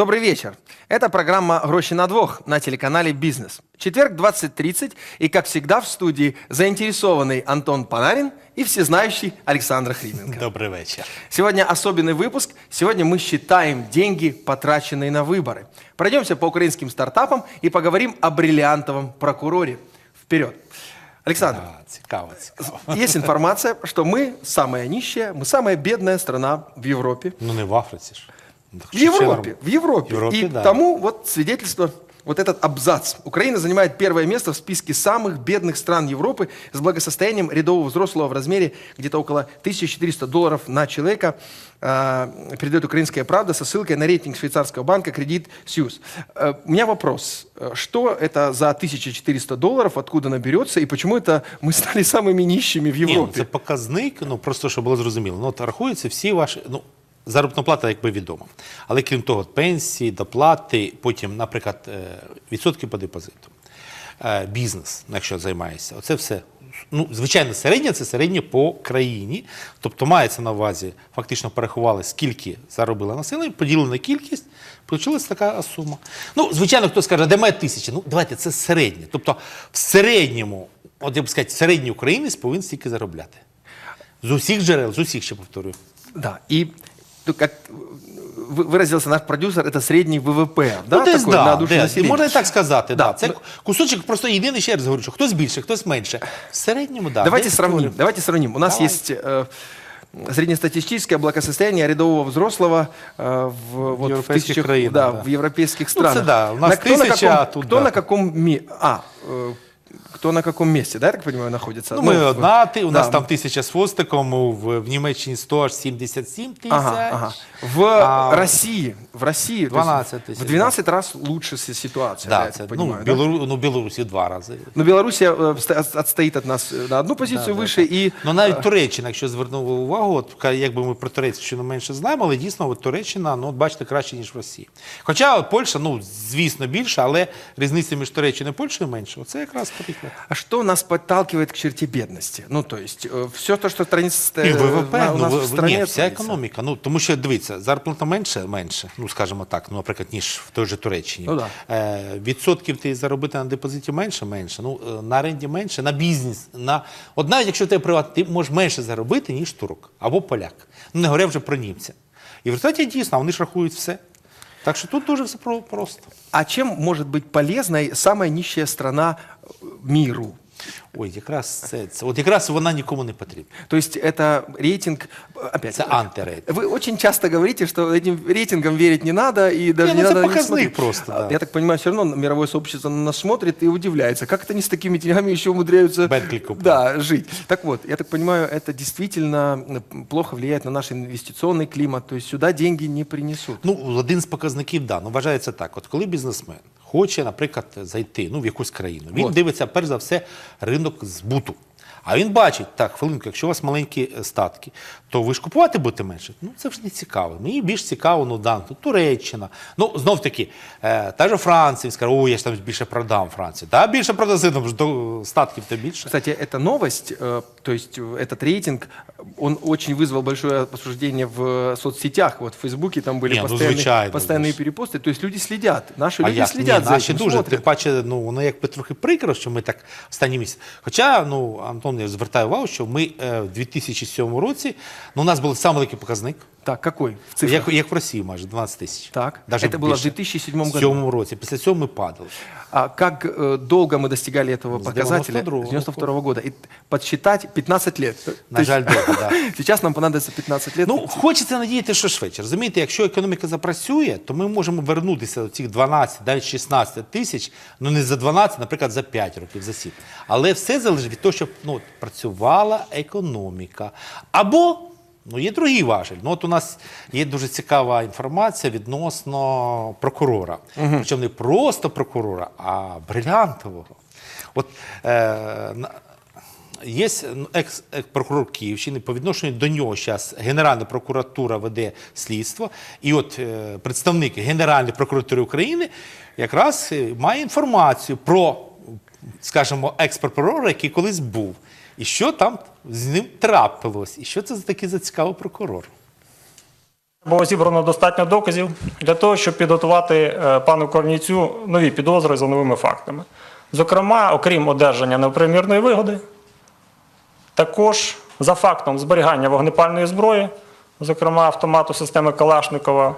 Добрый вечер. Это программа «Гроши на двух» на телеканале «Бизнес». Четверг, 20.30, и, как всегда, в студии заинтересованный Антон Панарин и всезнающий Александр Хрименко. Добрий вечір. Сегодня особенный выпуск. Сегодня мы считаем деньги, потраченные на выборы. Пройдемся по украинским стартапам и поговорим о бриллиантовом прокуроре. Вперед. Александр, А, цікаво, цікаво. есть информация, что мы самая нищая, мы самая бедная страна в Европе. Ну не в Африці ж. Ну, так В що ще Европе, норм- в Европе. В Европе, и да. тому вот свидетельство, вот этот абзац. Украина занимает первое место в списке самых бедных стран Европы с благосостоянием рядового взрослого в размере где-то около 1400 долларов на человека, а, передает «Украинская правда» со ссылкой на рейтинг швейцарского банка «Кредит Сьюз». Э, У меня вопрос. Э, Что это за 1400 долларов, откуда она берется, и почему это мы стали самыми нищими в Ні, ну, Европе? це показник, ну просто щоб було зрозуміло. Ну, от рахуються всі ваші. Ну, заробітна плата, якби відомо. Але крім того, пенсії, доплати, потім, наприклад, е, відсотки по депозиту. Е, Бізнес, ну, якщо займаєшся, оце все. Ну, звичайно, середнє це середнє по країні. Тобто мається на увазі, фактично порахували, скільки заробила населення, поділили на кількість, Получилась така сума. Ну, звичайно, хто скаже, де має тисяча? Ну, давайте, це середнє. Тобто, в середньому, от я б сказати, середній українець повинен стільки заробляти. З усіх джерел, з усіх ще повторюю. Да, ну, как вы- выразился наш продюсер, это средний ВВП, да, ну, десь, такой да, на душу десь. населения. Можна і так сказати. Да. Да. Це кусочок просто єдиний, ще раз говорю, що хтось більше, хтось менше. В середньому, да. Давайте десь сравним, говорю. давайте сравним. У нас Давай. есть э, среднестатистическое благосостояние рядового взрослого э, в, вот, в европейских тысячах- краинах, да, да. в европейских Ну, странах. это да, у нас На- кто на тысяча, каком, а тут кто да. на каком ми- а, э, кто на каком месте, да, я так понимаю, находится? Ну, ми в- одна, ти, у нас да. там тисяча з хвостиком, у- в, в Німеччині 100 аж 77 тисяч. Ага, ага. В А, России, в России то есть 12 тысяч, в 12 раз лучше си- ситуация, Да, я це, так ну, понимаю. да? Білору, ну, Білорусі два рази. Но Белоруссия э, ст- от- отстоит от нас э, на одну позицию выше и Ну навіть Туреччина, якщо звернули увагу, от ка- якби ми про Туреччину менше знаємо, але дійсно от Туреччина, ну от бачите, краще ніж в Росії. Хоча от Польща, ну звісно, більше, але різниця між Туреччиною і Польщею менше. Оце якраз приклад. А что нас подталкивает к черте бедности? Ну, то есть, все то, что страниц, І э, ВВП, на- у ну, нас ви- в стране ні, вся економіка. Ну тому що дивіться, зарплата менше, менше, ну скажімо так, ну, наприклад, ніж в той же Туреччині. Ну, да. е, відсотків ти заробити на депозиті менше, менше. Ну е, на оренді менше, на бізнес. На от навіть якщо ти приватний, ти можеш менше заробити, ніж турок або поляк. Ну не говоря вже про німця. І в результаті дійсно вони ж рахують все. Так що тут дуже все просто. А чем может быть полезной самая нищая страна миру? Ой, якраз це, це от якраз вона нікому не потрібна. То есть это рейтинг, э, опять, Це антирейтинг. вы очень часто говорите, что этим рейтингам верить не надо, и даже Не, не, ну, это надо на них показник смотреть. просто, А, да. Я так понимаю, все равно мировое сообщество на нас смотрит и удивляется, как это они с такими деньгами еще умудряются Бентли купить. да, жить. Так вот, я так понимаю, это действительно м, плохо влияет на наш инвестиционный климат, то есть сюда деньги не принесут. Ну, один з показників, да. Ну, вважається так. От коли бізнесмен хоче, наприклад, зайти ну, в якусь країну, він Вот. дивиться перш за все ринок збуту. А він бачить, так, хвилинку, якщо у вас маленькі е, статки, то ви ж купувати будете менше. Ну це ж не цікаво. Мені більш цікаво, ну да, тут Туреччина. Ну, знов таки, е, та ж Франція, він скаже, о, я ж там більше продам Франції. Та більше продаси, там ж до статків то більше. Кстати, эта новость, э, то есть э, этот рейтинг, он очень вызвал большое обсуждение в э, соцсетях. Вот в Фейсбуке там были Не, ну, постоянные, звичайно, постоянные звісно. перепосты. То есть люди следят, наши А люди як? следят Ні, за наші этим, дуже, смотрят. тим паче, ну, воно якби трохи прикро, що ми так останні місяці. Хоча, ну, Антон, я звертаю увагу, що ми е, в 2007 році, ну, у нас був самий великий показник, Так, какой? В цифрах? як, як в Росії майже 12 тисяч. Так. Даже Это было в більше. 2007 В году. 2007 році. Після цього ми падали. А как э, долго мы достигали этого С показателя? 92-го. С 92 года. И подсчитать 15 лет. То На есть жаль, довго, да. Сейчас нам понадобится 15 лет. Ну, хочеться надіяти, що швидше. Розумієте, якщо економіка запрацює, то ми можемо вернутися до цих 12, навіть 16 тисяч, ну не за 12, наприклад, за 5 років, за 7. Але все залежить від того, щоб ну, от, працювала економіка. Або ну, є другий важель. Ну, от у нас є дуже цікава інформація відносно прокурора. Причому не просто прокурора, а брилянтового. От, е, Є ну, екс-прокурор Київщини, по відношенню до нього зараз Генеральна прокуратура веде слідство, і от е, представник Генеральної прокуратури України якраз е, має інформацію про, скажімо, екс-прокурора, який колись був, і що там з ним трапилось, і що це за такий за цікавий прокурор. Було зібрано достатньо доказів для того, щоб підготувати е, пану Корніцю нові підозри за новими фактами. Зокрема, окрім одержання неправомірної вигоди, також за фактом зберігання вогнепальної зброї, зокрема автомату системи Калашникова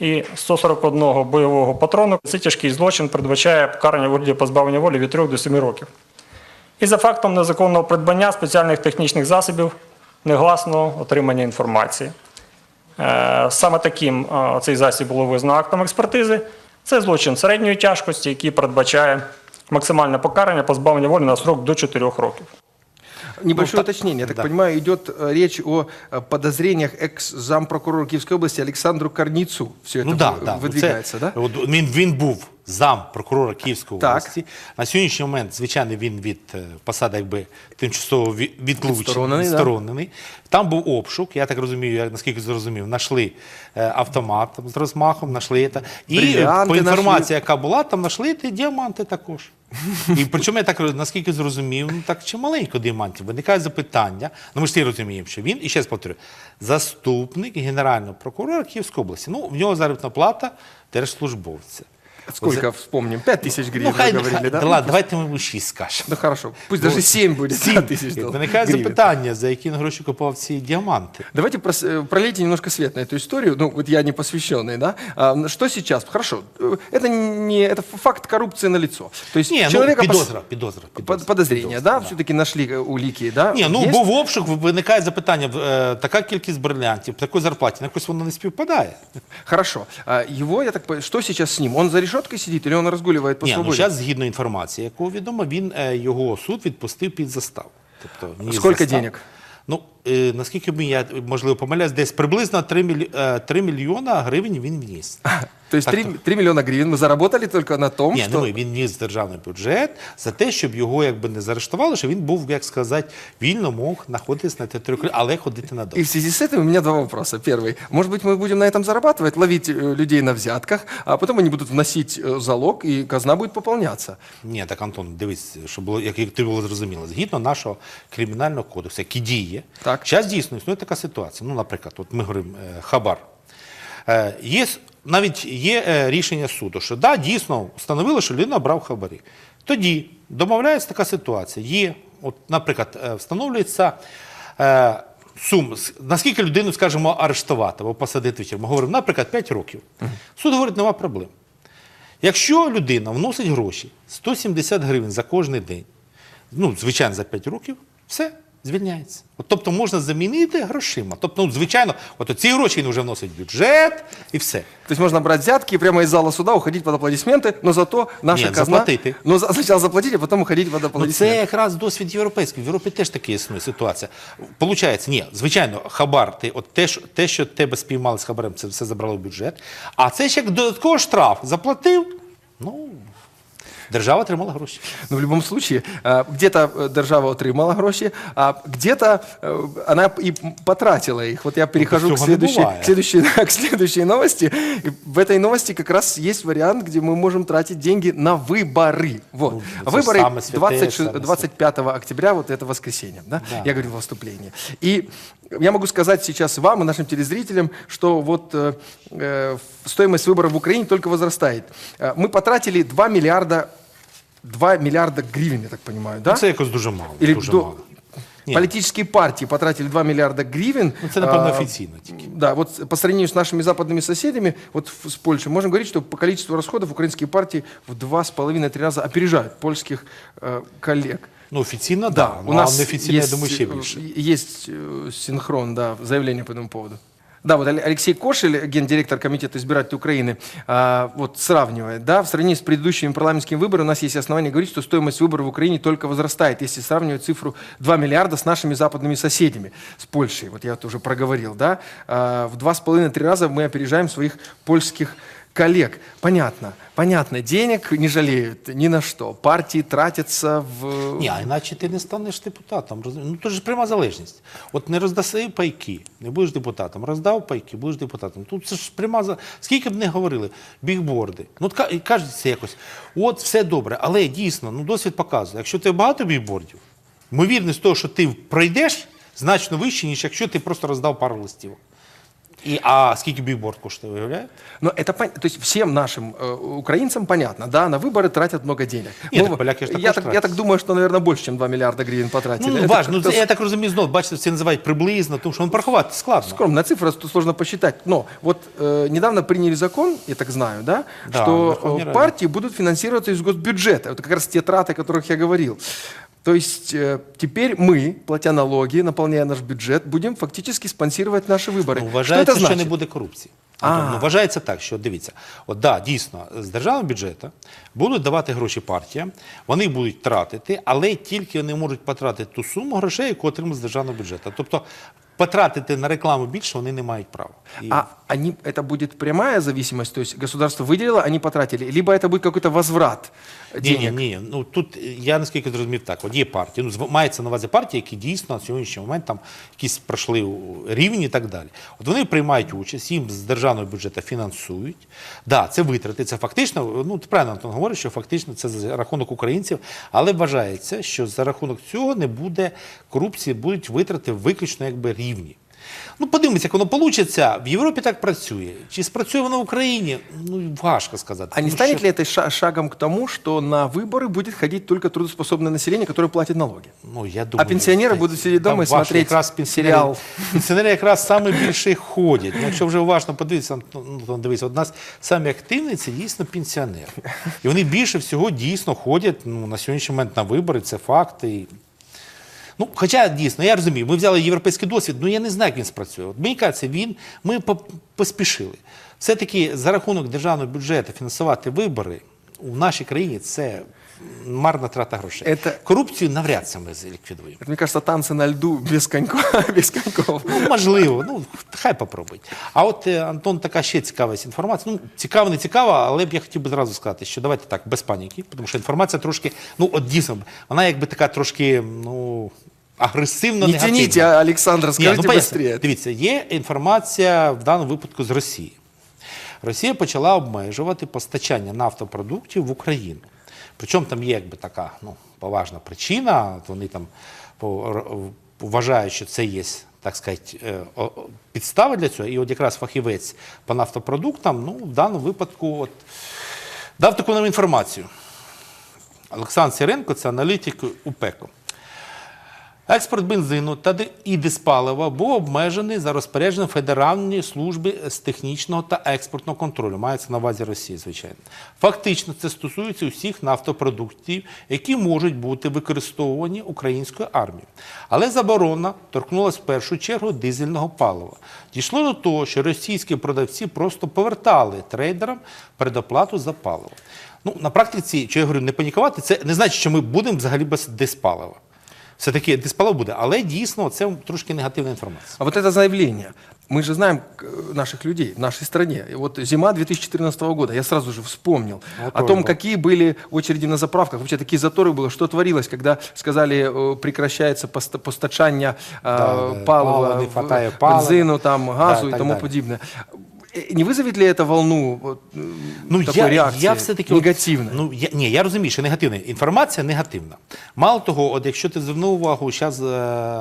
і 141 бойового патрону, це тяжкий злочин, передбачає покарання вигляді позбавлення волі від 3 до 7 років. І за фактом незаконного придбання спеціальних технічних засобів негласного отримання інформації. Е, Саме таким е, цей засіб було визнано актом експертизи. Це злочин середньої тяжкості, який передбачає максимальне покарання позбавлення волі на срок до 4 років. Небольшое Ну, та- уточнение. Я так да. понимаю, идет э, речь о э, подозрениях экс-зампрокурора Киевской области Александру Корницу. Все это Ну да, вы- да. выдвигается, Це- да? От Він, він був зам прокурора Київської Так. області. На сьогоднішній момент, звичайно, він від е, посади якби тимчасово ві- відлучений, Відсторонений, да. Там був обшук, я так розумію, я наскільки зрозумів, знайшли е, автомат там, з розмахом, знайшли це. І е, Бриллианти по інформації, знайшли. яка була, там знайшли ті діаманти також. І причому я так наскільки зрозумів, ну так чималенько діамантів. Виникає запитання. Ну ми ж всі розуміємо, що він, і ще раз повторюю, заступник генерального прокурора Київської області. Ну, в нього заробітна плата держслужбовця. Сколько вспомним? 5 тысяч гривен, Ну, хай, вы говорили, хай- да? да ладно, давайте ми шість скажемо. Ну хорошо, пусть даже 7 будет, 5 тысяч І долларов. Виникає гривен. запитання, за які він гроші купував ці діаманти. Давайте прос- э, пролейте немножко свет на эту историю. Ну, вот я не посвященный, да? А, что сейчас? Хорошо, э, это не это факт коррупции на лицо. То есть Ні, ну, человека пос- підозра, підозра, под- підозра. подозрения, підозра, да? Все-таки нашли э, улики, да? Ні, ну Есть? був обшук, виникає запитання, е, така кількість брилянтів, такої зарплаті, на якось воно не співпадає. Хорошо. А его, я так понимаю, что сейчас с ним? Он за решеткой сидит или он разгуливает по Ні, ну свободе? зараз, згідно інформації, якого відомо, він е, його суд відпустив під заставу. Тобто, ні застав. денег? Ну, наскільки мені я можливо помиляюсь, десь приблизно 3, міль... е, 3 мільйона гривень він вніс. То есть Так 3, 3 миллиона гривен мы заработали только на том, Ні, что... не ми, він вніс в державний бюджет за те, щоб його якби не заарештували, що він був, як сказати, вільно мог знаходитись на території України, але ходити на И дом. в связи с этим у меня два вопроса. Первый. Может быть, мы будем на этом зарабатывать, ловить э, людей на взятках, а потом они будут вносить э, залог, и казна будет пополняться. Ні, так Антон, дивись, щоб було як, як ти було зрозуміло. Згідно нашого кримінального кодексу, який діє, Так. зараз дійсно існує така ситуація. Ну, наприклад, от ми говоримо е, хабар. Е, є навіть є е, рішення суду, що да, дійсно встановили, що людина брав хабарі. Тоді домовляється така ситуація. Є, от, наприклад, встановлюється. Сум, наскільки людину, скажімо, арештувати або посадити в тюрму. Ми говоримо, наприклад, 5 років. Суд говорить, нема проблем. Якщо людина вносить гроші 170 гривень за кожний день, ну, звичайно, за 5 років, все, звільняється. От, тобто можна замінити грошима. Тобто, ну, звичайно, от ці гроші він вже вносить в бюджет і все. То есть можно брать взятки прямо из зала суда уходить под аплодисменты, но зато наша Нет, казна... заплатите. Ну, за- сначала заплатить, а потом уходить под Ну, це якраз досвід європейський. В Європі теж така існує ситуація. Получається, ні, звичайно, хабар, ти, от те, що, те, що тебе спіймали з хабарем, це все забрало в бюджет. А це ще як додатково штраф заплатив. Ну, держава тримала гроші. Но в любом случае, э, где-то э, держава отримала гроши, а где-то э, она и потратила их. Вот я перехожу к всего не следующей, бывает. к, следующей, к следующей новости. И в этой новости как раз есть вариант, где мы можем тратить деньги на выборы. Вот. Ну, А это выборы самое святое, 26 самое 25 октября, вот это воскресенье. Да? Да. Я говорю в выступлении. И я могу сказать сейчас вам и нашим телезрителям, что вот э, э, стоимость выборов в Украине только возрастает. Э, Мы потратили 2 миллиарда 2 миллиарда гривен, я так понимаю, да? Ну, це якось дуже мало. Или дуже до- мало. Ні. Политические партии потратили 2 миллиарда гривен. Ну, це, напевно, А, офіційно тільки. Да, вот по сравнению с нашими западными соседями, вот в- с Польшей, можем говорить, что по количеству расходов украинские партии в два с половиной-три раза опережают польских э, коллег. Ну, офіційно, так. Да, у нас а неофіційно, я есть, думаю, ще э, більше. Есть э, синхрон, да, заявление по этому поводу. Да, вот Але- Алексей Кошель, гендиректор Комитета избирателей Украины, а, вот сравнивает, да, в сравнении с предыдущими парламентскими выборами у нас есть основания говорить, что стоимость выборов в Украине только возрастает, если сравнивать цифру 2 миллиарда с нашими западными соседями, с Польшей, вот я это уже проговорил, да, А, в два с половиной-три раза мы опережаем своих польских коллег. Понятно, понятно, денег не жалеют ни на что, партии тратятся в... Ні, а іначе ти не станеш депутатом. розумієш? Ну, то ж пряма залежність. От не роздаси пайки, не будеш депутатом. Роздав пайки, будеш депутатом. Тут це ж пряма за. Скільки б не говорили, бігборди. Ну, от ка- кажеться якось, от все добре, але дійсно, ну, досвід показує, якщо ти багато бігбордів, ймовірність того, що ти пройдеш, значно вище, ніж якщо ти просто роздав пару листів. І, а скільки бігборд коштує, виявляєте? Но это пон- то есть всем нашим э, украинцам понятно, да, на выборы тратят много денег. Нет, Ну, так поляки ж я, також так, я тратять. так думаю, что, наверное, больше, чем 2 миллиарда гривен потратили. Ну, Это важно. Ну, как-то це, я так розумію, знову, бачите, всі називають приблизно, тому що ну, порахувати складно. Скромная цифра, тут сложно посчитать. Но вот э, недавно приняли закон, я так знаю, да, Да, что Верховной э, Раде. партии будут финансироваться из госбюджета. Это как раз те траты, о которых я говорил. То есть э, теперь мы, платя налоги, наполняя наш бюджет, будем фактически спонсировать наши выборы. Ну, что вважається, это що значит? не буде корупції. А. Антон, Ну, вважається так, що дивіться, от да, дійсно, з державного бюджету будуть давати гроші партіям, вони будуть тратити, але тільки вони можуть потратити ту суму грошей, яку отримали з державного бюджету. Тобто потратити на рекламу більше вони не мають права. І- А они, это будет прямая зависимость, то есть государство выделило, они потратили, либо это будет какой-то возврат Ні, ні, ні. Ну тут е, я наскільки зрозумів так. От є партії. Ну мається на увазі партії, які дійсно на сьогоднішній момент там якісь пройшли рівні і так далі. От вони приймають участь, їм з державного бюджету фінансують. Да, це витрати. Це фактично. Ну ти правильно Антон говорить, що фактично це за рахунок українців, але вважається, що за рахунок цього не буде корупції, будуть витрати виключно якби рівні. Ну, подивимося, як воно вийде. В Європі так працює. Чи спрацює воно в Україні? Ну, важко сказати. А не Тому станет що- ли это ша- шагом к тому, что на выборы будет ходить только трудоспособное население, которое платит налоги? Ну, я думаю, пенсионеры знаєте, будут сидеть дома там и ваші смотреть якраз пенсіонери, серіал. Пенсіонери якраз саме більше ходять. Ну, Якщо вже уважно подивитися, ну, то дивіться, от нас самі активні це дійсно пенсіонери. І вони більше всього дійсно ходять ну, на сьогоднішній момент на вибори, це факти. І- Ну, хоча дійсно, я розумію, ми взяли європейський досвід, ну я не знаю, як він спрацює. От мені кажеться, він, ми поспішили. Все-таки за рахунок державного бюджету фінансувати вибори у нашій країні це марна трата грошей. Это- Корупцію навряд це ми ліквідуємо. Это, мне кажется, танцы на льду без коньков. без коньков. Ну, можливо, ну хай попробують. А от е, Антон, така ще цікава є інформація. Ну, цікава, не цікава, але б я хотів би зразу сказати, що давайте так, без паніки, тому що інформація трошки, ну от дійсно, вона якби така трошки, ну. Агресивно Не негативна. тяните, Александр, Ні, скажите ну, поясню. быстрее. Дивіться, є інформація в даному випадку з Росії. Росія почала обмежувати постачання нафтопродуктів в Україну. Причому там є якби така ну, поважна причина. Вони там вважають, що це є, так сказати, е, підстава для цього. І от якраз фахівець по нафтопродуктам, ну, в даному випадку, от, дав таку нам інформацію. Олександр Сіренко, це аналітик УПЕКу. Експорт бензину та і диспалива був обмежений за розпорядженням Федеральної служби з технічного та експортного контролю. Мається на увазі Росії, звичайно. Фактично, це стосується усіх нафтопродуктів, які можуть бути використовувані українською армією. Але заборона торкнулася в першу чергу дизельного палива. Дійшло до того, що російські продавці просто повертали трейдерам предоплату за паливо. Ну, на практиці, що я говорю, не панікувати, це не значить, що ми будемо взагалі без диспалива Все-таки диспалив буде, але дійсно це трошки негативна інформація. А вот это заявление. Мы же знаем к- наших людей в нашей стране. И вот зима 2014 года, я сразу же вспомнил Вот о тоже том, был. какие были очереди на заправках, вообще такие заторы было, что творилось, когда сказали, э, прекращается пост- постачание э, Да, да, палива, палива, не в- хватает палива. бензину, там, газу Да, и так тому далее. подобное. Э, Не вызовет ли это волну вот, э, Ну, такой я, реакции я все-таки от- негативной? Ну, я, ні, я розумію, що негативна. Інформація негативна. Мало того, от якщо ти звернув увагу, зараз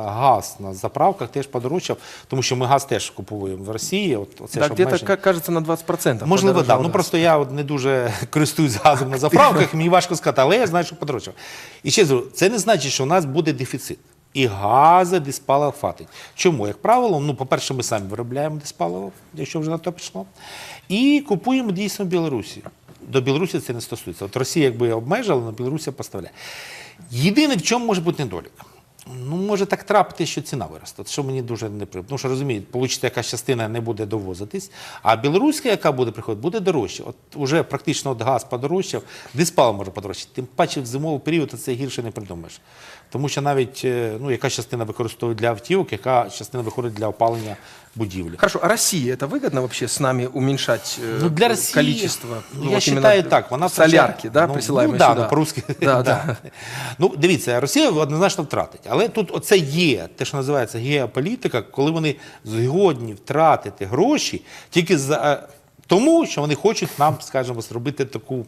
газ на заправках теж подорожчав, тому що ми газ теж купуємо в Росії. От, оце да, ж где-то, обмеження. ка- кажется, на 20%. Можливо, так. подорожал Ну газ. просто я от не дуже користуюсь газом на заправках, мені важко сказати, але я знаю, що подорожчав. І ще зробив, це не значить, що у нас буде дефіцит. І гази диспалива хватить. Чому? Як правило, ну, по-перше, ми самі виробляємо диспаливо, якщо вже на то пішло. І купуємо дійсно в Білорусі. До Білорусі це не стосується. От Росія якби обмежила, але Білорусі поставляє. Єдине, в чому може бути недолік. Ну, може так трапити, що ціна виросте. Що мені дуже не приємно. Тому що розумієте, получиться якась частина не буде довозитись, а білоруська, яка буде приходити, буде дорожче. От уже практично от газ подорожчав, диспал може подорожчати. Тим паче в зимовий період це гірше не придумаєш. Тому що навіть е, ну, яка частина використовують для автівок, яка частина виходить для опалення будівлі. Хорошо, а России это выгодно вообще с нами уменьшать э, Ну, для России, количество? ну, ну, я вот именно считаю так, вона солярки, втрачає- да, ну, присылаемой ну, да, сюда. ну, по-русски. Да, да. Ну, дивіться, Росія однозначно втратить. Але тут оце є, те, що називається геополітика, коли вони згодні втратити гроші тільки за. е, Тому що вони хочуть нам, скажімо, зробити таку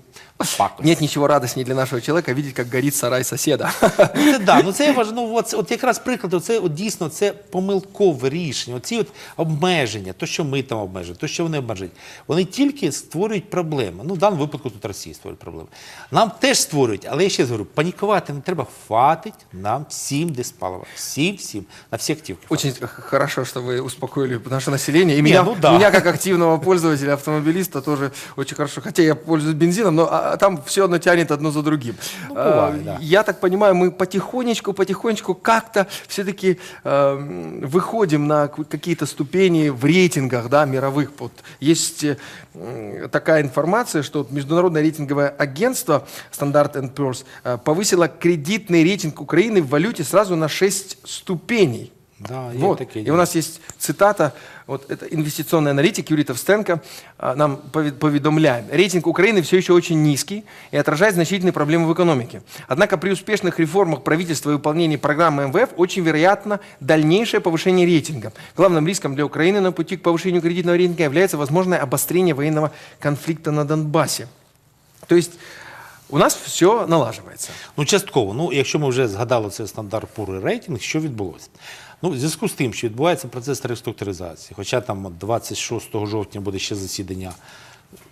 пакость. Нет ничего радостнее для нашего человека видеть, как горит сарай соседа. Ну, це да, ну це важливо. Ну, от, от якраз приклад, це от дійсно це помилкове рішення. Оці от обмеження, то, що ми там обмежуємо, то, що вони обмежують, вони тільки створюють проблеми. Ну, в даному випадку тут Росія створює проблеми. Нам теж створюють, але я ще раз говорю, панікувати не треба, хватить нам всім диспалива. Всім, всім, на всі активки. Очень х- хорошо, что вы успокоили наше население. И меня, ну да. меня, как активного пользователя, автомобилиста, тоже очень хорошо. Хотя я пользуюсь бензином, но а, а там все одно тянет одно за другим. Ну, бывает, А, да. Я так понимаю, мы потихонечку, потихонечку как-то все-таки выходим на к- какие-то ступени в рейтингах да, мировых. Вот есть э, м, такая информация, что вот международное рейтинговое агентство Standard Poor's э, повысило кредитный рейтинг Украины в валюте сразу на 6 ступеней. Да, є Вот. таке И діло. у нас есть цитата, вот это инвестиционный аналитик Юрий Товстенко а, нам пове- поведомляет. Рейтинг Украины все еще очень низкий и отражает значительные проблемы в экономике. Однако при успешных реформах правительства и выполнении программы МВФ очень вероятно дальнейшее повышение рейтинга. Главным риском для Украины на пути к повышению кредитного рейтинга является возможное обострение военного конфликта на Донбассе. То есть у нас все налаживается. Ну, частково. Ну, якщо ми вже згадали цей стандарт пури рейтинг, що відбулося? Ну, в зв'язку з тим, що відбувається процес реструктуризації, хоча там от 26 жовтня буде ще засідання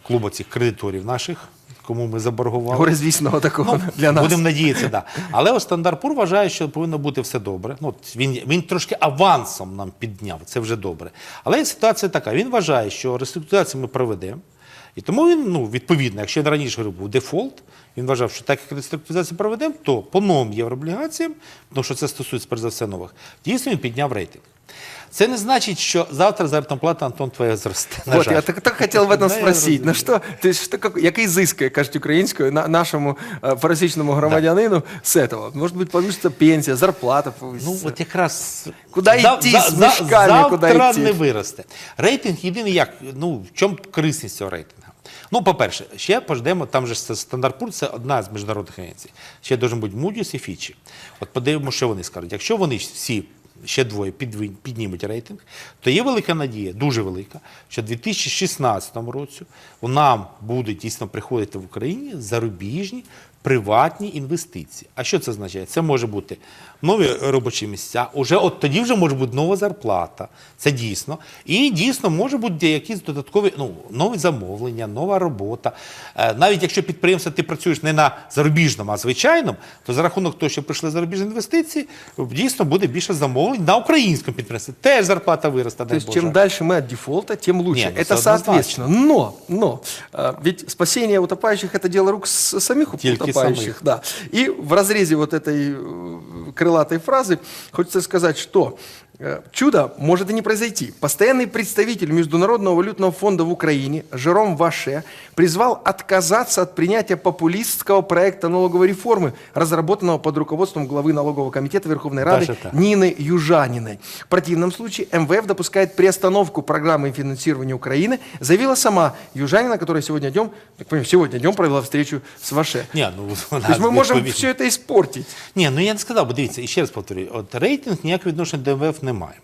клубу цих кредиторів наших, кому ми заборгували. Горе звісного такого для нас. Ну, Будемо надіятися, да. Але ось стандарт вважає, що повинно бути все добре. Ну, він, він трошки авансом нам підняв, це вже добре. Але ситуація така: він вважає, що реструктуризацію ми проведемо. І тому він, ну, відповідно, якщо він раніше говорив, був дефолт, він вважав, що так як реструктуризацію проведемо, то по новим єврооблігаціям, тому що це стосується перш за все нових, дійсно він підняв рейтинг. Це не значить, що завтра заробітна плата Антон твоя зросте. Вот, я так, так хотел в этом Да, спросить. На ти що, как, який зиск, кажуть українською, на, нашому е, пересічному громадянину з этого? Може бути, повиситься пенсія, зарплата повиситься. Ну, от якраз Куди йти з мішками, куди завтра йти? не виросте. Рейтинг єдиний як, ну, в чому корисність цього рейтингу? Ну, по-перше, ще пождемо, там же стандарт Пур, це одна з міжнародних агенцій. Ще должен бути Moody's і Фічі. От подивимося, що вони скажуть. Якщо вони всі ще двоє піднімуть рейтинг, то є велика надія, дуже велика, що в 2016 році у нам будуть дійсно приходити в Україні зарубіжні приватні інвестиції. А що це означає? Це може бути нові робочі місця, уже от тоді вже може бути нова зарплата. Це дійсно. І дійсно може бути якісь додаткові ну, нові замовлення, нова робота. Е, Навіть якщо підприємство ти працюєш не на зарубіжному, а звичайному, то за рахунок того, що прийшли зарубіжні інвестиції, дійсно буде більше замовлень на українському підприємстві. Теж зарплата виросте. То дай есть, Боже. чем дальше мы от дефолта, тем лучше. Не, ну, это это соответственно. Но, но, а, ведь спасение утопающих это дело рук с- самих Только утопающих. Да. И в разрезе вот этой э, крылатой фразы хочется сказать, что э, чудо может и не произойти. Постоянный представитель Международного валютного фонда в Украине Жером Ваше призвал отказаться от принятия популистского проекта налоговой реформы, разработанного под руководством главы налогового комитета Верховной Рады Даже так. Нины Южаниной. В противном случае МВФ допускает приостановку программы финансирования Украины, заявила сама Южанина, которая сегодня днем, так понимаю, сегодня днем провела встречу с Ваше. Ні, ну, То есть мы можем відповідно. все это испортить. Ні, ну я не сказав, бо дивіться, і ще раз повторюю, от рейтинг ніякого відношення до МВФ не має.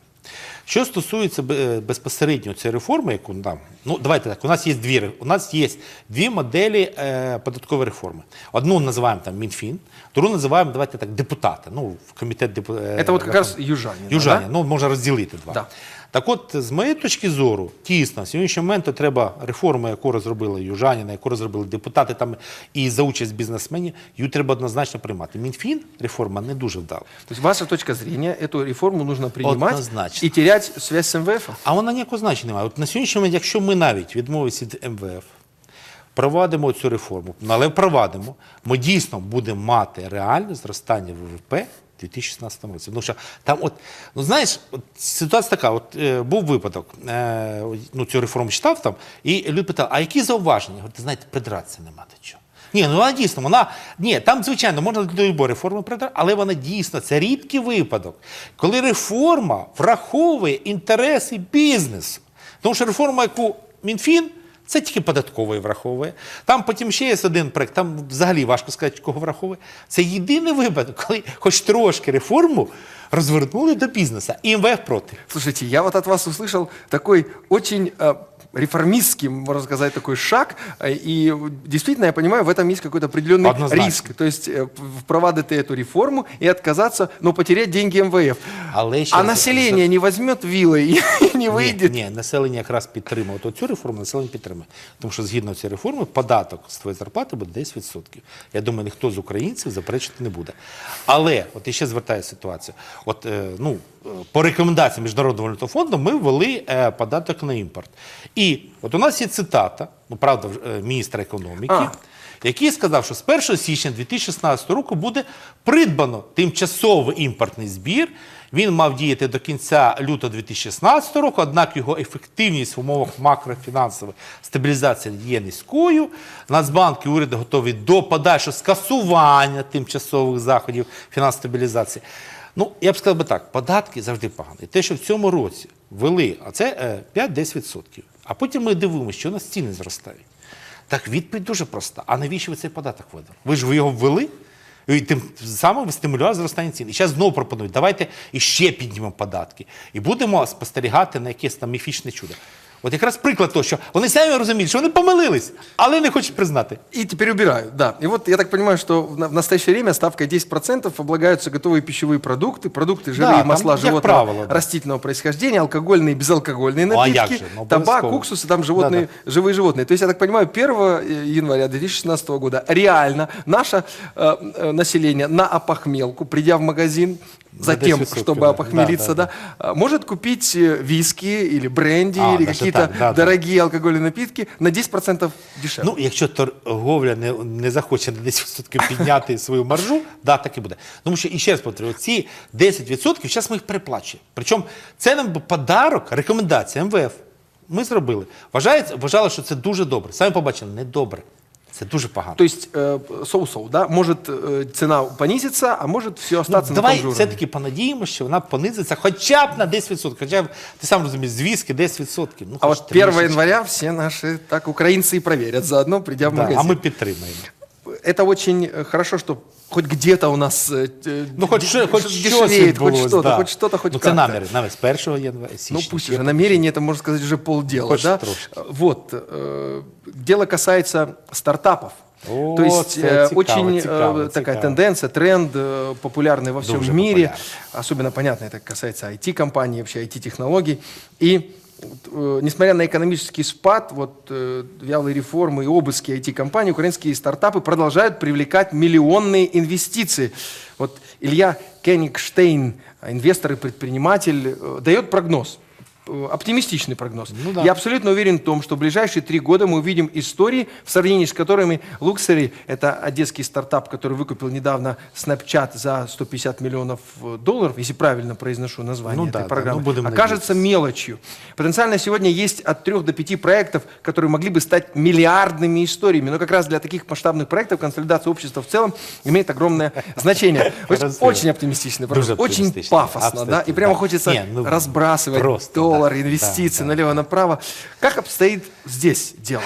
Що стосується безпосередньо цієї реформи, яку нам, ну давайте так, у нас є дві у нас є дві моделі е, податкової реформи. Одну називаємо там Мінфін, другу називаємо, давайте так, депутати. Ну, в комітет депутатів. Це от якраз Южанина. Южані, да? ну можна розділити два. Да. Так от, з моєї точки зору, тісно, на сьогоднішній момент то треба реформу, яку розробили Южаніна, яку розробили депутати там і за участь бізнесменів, її треба однозначно приймати. Мінфін реформа не дуже вдала. То есть ваша точка зрения, эту реформу нужно принимать Однозначно. и терять связь с МВФ. А вона ніякого значення не має. От на сьогоднішній момент, якщо ми навіть відмовимося від МВФ, провадимо цю реформу, ну, але впровадимо, ми дійсно будемо мати реальне зростання ВВП 2016 році. Тому що там, от, ну знаєш, от ситуація така: от е, був випадок, е, ну цю реформу читав там, і люди питали, а які зауваження? Ти знаєте, придратися нема до чого. Ні, ну вона дійсно, вона ні, там звичайно можна до любої реформи придати, але вона дійсно це рідкий випадок, коли реформа враховує інтереси бізнесу. Тому що реформа, яку Мінфін, це тільки податковий враховує. Там потім ще є один проект, там взагалі важко сказати, кого враховує. Це єдиний випадок, коли хоч трошки реформу розвернули до бізнесу. І МВФ проти. Слушайте, я вот от вас услышал такой очень реформистский, можно сказать, такой шаг. э, И действительно, я понимаю, в этом есть какой-то определенный Однозначно. риск. То есть э, п- впровадить эту реформу и отказаться, но потерять деньги МВФ. Але ще А раз- население не возьмет вилой и не выйдет. Ні, ні, населення якраз підтримує. От цю реформу населення підтримує. Тому що згідно цієї реформи податок з твоєї зарплати буде 10%. Я думаю, ніхто з українців заперечити не буде. Але от я ще звертаю ситуацію. От е, ну е, по рекомендаціям Міжнародного валютного фонду ми ввели е, податок на імпорт. І от у нас є цитата, ну правда, е, міністра економіки. А. Який сказав, що з 1 січня 2016 року буде придбано тимчасовий імпортний збір. Він мав діяти до кінця лютого 2016 року, однак його ефективність в умовах макрофінансової стабілізації є низькою. Нацбанк і уряд готові до подальшого скасування тимчасових заходів фінансової стабілізації. Ну, я б сказав би так, податки завжди погані. І те, що в цьому році ввели, а це е, 5-10%. А потім ми дивимося, що у нас ціни зростають. Так відповідь дуже проста. А навіщо ви цей податок введали? Ви ж ви його ввели, і тим самим стимулювали зростання цін. І зараз знову пропонують, давайте іще піднімемо податки. І будемо спостерігати на якесь там міфічне чудо. От якраз приклад того, що вони самі розуміють, що вони помилились, але не хочуть признати. И теперь убирают, да. И вот я так понимаю, что в на- в настоящее время ставкой 10% облагаются готовые пищевые продукты, продукты, жиры, там, масла как животного, правило, да. растительного происхождения, алкогольные и безалкогольные Ну, а напитки, як же? Ну, табак, обовязково. уксусы, там животные, живые животные. То есть, я так понимаю, 1 января 2016 года реально наше э, э, население на опохмелку, придя в магазин, За за тем, 10%, чтобы да. опохмелиться, Да, да, да, э, может купить э, виски или бренди, А, или даже какие-то так, да, да. дорогие алкогольные напитки на 10% дешевле. Ну, якщо торговля не, не захоче на 10% підняти свою маржу, да, так і буде. Тому що, і ще раз повторюю, ці 10% зараз ми їх переплачуємо. Причому це нам подарок, рекомендація МВФ. Ми зробили. Вважається, вважали, що це дуже добре. Самі побачили, не добре. Це дуже погано. То есть э, соусов, да, может э, цена понизится, а может все остаться на Ну, Давай том же уровне. все-таки понадіємося, що вона понизиться хоча б на 10%. Хоча б, ти сам розумієш, звіски 10%. Ну, А хоч вот 1 трішечки. января все наши так украинцы и проверят заодно, придя в Да, магазин. а ми підтримаємо. Это очень э, хорошо, что хоть где-то у нас э, э, Ну, хоч, д- що- хоч д- щось дешевеет, хоть відбулось, что-то, да. хоть что-то, хоть ну, це как-то. наміри, наміри з 1 января, Ну січня. пусть ще уже намерение, это можно сказать уже полдела, Хоть да? трошки. Вот э, дело касается стартапов. О, То есть це э, цікаво, очень цікаво, э, такая цікаво. тенденция, тренд э, популярный во всем Дуже мире. популярний. Особенно понятно, это касается IT-компаний, вообще IT-технологий. И э, несмотря на экономический спад, вот э, вялые реформы и обыски IT-компаний, украинские стартапы продолжают привлекать миллионные инвестиции. Вот Илья Кенигштейн, инвестор и предприниматель, э, дает прогноз. э, Оптимистичный прогноз. Ну да. Я абсолютно уверен в том, что в ближайшие три года мы увидим истории, в сравнении с которыми Luxury, это одесский стартап, который выкупил недавно Snapchat за 150 миллионов э, долларов, если правильно произношу название Ну этой да, да, программы, ну будем окажется мелочью. Потенциально сегодня есть от трех до пяти проектов, которые могли бы стать миллиардными историями. Но как раз для таких масштабных проектов консолидация общества в целом имеет огромное значение. То. Очень оптимистичный прогноз, очень пафосно, да, и прямо да. хочется ну, разбрасывать просто, доллары, да, инвестиции да, да. налево-направо. Как обстоит здесь дело?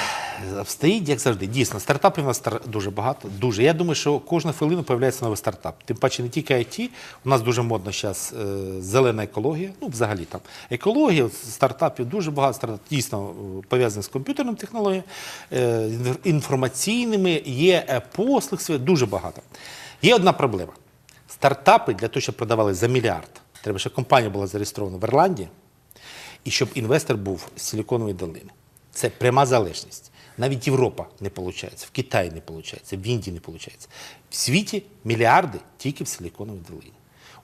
Обстоїть, як завжди. Дійсно, стартапів у нас дуже багато. Дуже. Я думаю, що кожну хвилину появляється новий стартап. Тим паче не тільки IT. У нас дуже модно зараз е, зелена екологія. Ну, взагалі там екологія, стартапів дуже багато стартапів дійсно е, пов'язаних з комп'ютерними технологіями, е, інформаційними, є послуг, дуже багато. Є одна проблема. Стартапи для того, щоб продавали за мільярд, треба, щоб компанія була зареєстрована в Ірландії і щоб інвестор був з Силіконової долини. Це пряма залежність. Навіть Європа не виходить, в Китаї не виходить, в Індії не виходить. В світі мільярди тільки в Силіконовій долині.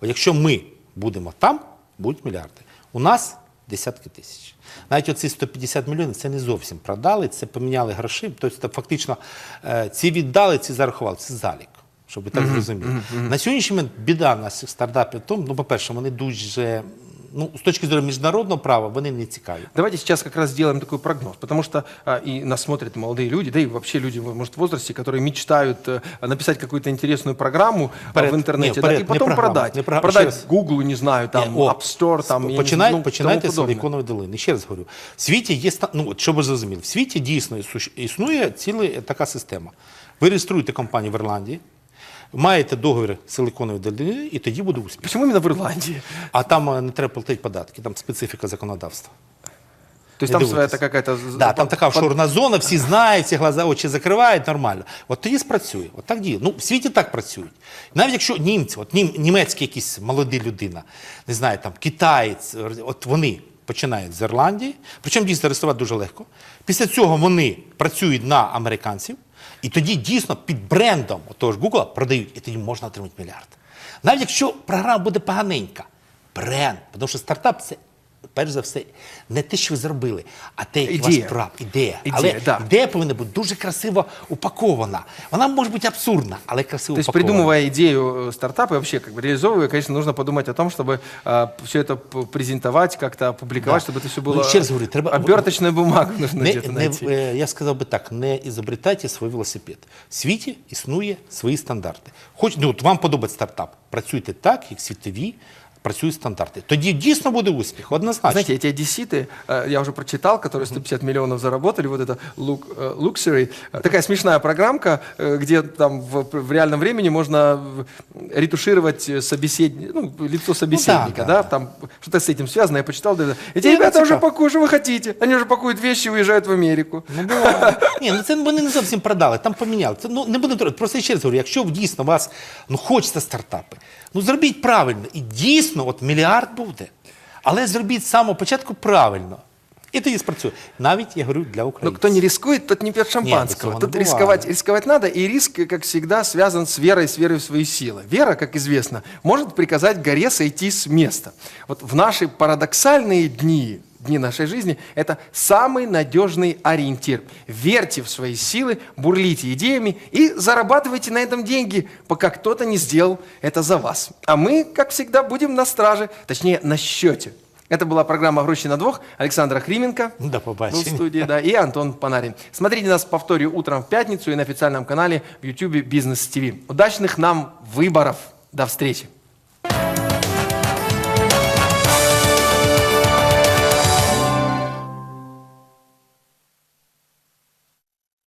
От якщо ми будемо там, будуть мільярди. У нас десятки тисяч. Навіть оці 150 мільйонів це не зовсім продали, це поміняли гроші. Тобто фактично е, ці віддали, ці зарахували. Це залік. Щоб ви так зрозуміли. На сьогоднішній момент біда наших стартапів в тому, ну, по-перше, вони дуже, ну, з точки зору міжнародного права, вони не цікаві. Давайте сейчас как раз сделаем такой прогноз, потому что а, и нас смотрят молодые люди, да и вообще люди, может, в возрасте, которые мечтают э, написать какую-то интересную программу а, Вперед. в интернете, Не, да, вперед, и не потом программа, продать. не программа. продать Ще раз. Google, не знаю, там, Ні, о, App Store, там, я не Починай, знаю, ну, починайте тому з подобне. Силиконової долини. Ще раз говорю, в світі є, ста- ну, от, щоб ви зрозуміли, в світі дійсно ісу- існує ціла така система. Ви реєструєте компанію в Ірландії, маєте договір з силиконової долини, і тоді буде успіх. Почему именно в Ирландии? А там е, не треба платити податки, там специфіка законодавства. То есть Не там своя дивуйтесь. какая-то... Да, там така офшорна зона, всі знають, всі глаза, очі закривають, нормально. От тоді спрацює. От так діє. Ну, в світі так працюють. Навіть якщо німці, от нім, німецький якийсь молодий людина, не знаю, там китаєць, от вони починають з Ірландії, причому дійсно реєструвати дуже легко. Після цього вони працюють на американців, і тоді дійсно під брендом того ж Google продають, і тоді можна отримати мільярд. Навіть якщо програма буде поганенька, бренд, тому що стартап це Перш за все, не те, що ви зробили, а те, як Ідея. ваш прав, ідея. Ідея, але да. ідея повинна бути дуже красиво упакована. Вона може бути абсурдна, але красиво То есть, упакована. придумывая идею э, стартапа и вообще как бы реализовывая, конечно, нужно подумать о том, чтобы все это п- презентовать, как-то опубликовать, Да. чтобы это все Ну, было... ще раз говорю, треба- Оберточную бумагу нужно не, где-то не, найти. е, я сказав би так, не ізобретайте свій велосипед. В світі існує свої стандарти. Хоч ну, от вам подобається стартап, працюйте так, як світові працюють стандарти. Тоді дійсно буде успіх, однозначно. Знаете, эти одесситы, э, я уже прочитал, которые 150 миллионов заработали, вот это Look, э, Luxury, Э, такая смешная программка, э, где там в, в реальном времени можно в- ретушировать э, собеседни- ну, лицо собеседника, да, да, да. там что-то с этим связано, я почитал, да, да. эти Ну, ребята это уже цикаво. пакуют, что вы хотите, они уже пакуют вещи и уезжают в Америку. Ну, буває. Ні, ну це вони не зовсім продали, там поміняли. Це, ну, не будемо трогати. Просто я ще раз говорю, якщо дійсно вас ну, хочеться стартапи, ну зробіть правильно. І дійсно, от мільярд буде. Але зробіть з самого початку правильно. І тоді спрацює. Навіть я говорю для Но українців. кто не рискует, тот не пьет шампанского. этого Тут не рисковать, бывает. рисковать надо, и риск, как всегда, связан с верой, с верой в свои силы. Вера, как известно, может приказать горе сойти с места. Вот в наши парадоксальные дни, дни нашей жизни, это самый надежный ориентир. Верьте в свои силы, бурлите идеями и зарабатывайте на этом деньги, пока кто-то не сделал это за вас. А мы, как всегда, будем на страже, точнее, на счете. Это была программа «Гроши на двух». Александра Хрименко. До Был в побачення. студии, да, и Антон Панарин. Смотрите нас повторю утром в пятницу и на официальном канале в YouTube Бизнес ТВ. Удачных нам выборов. До встречи.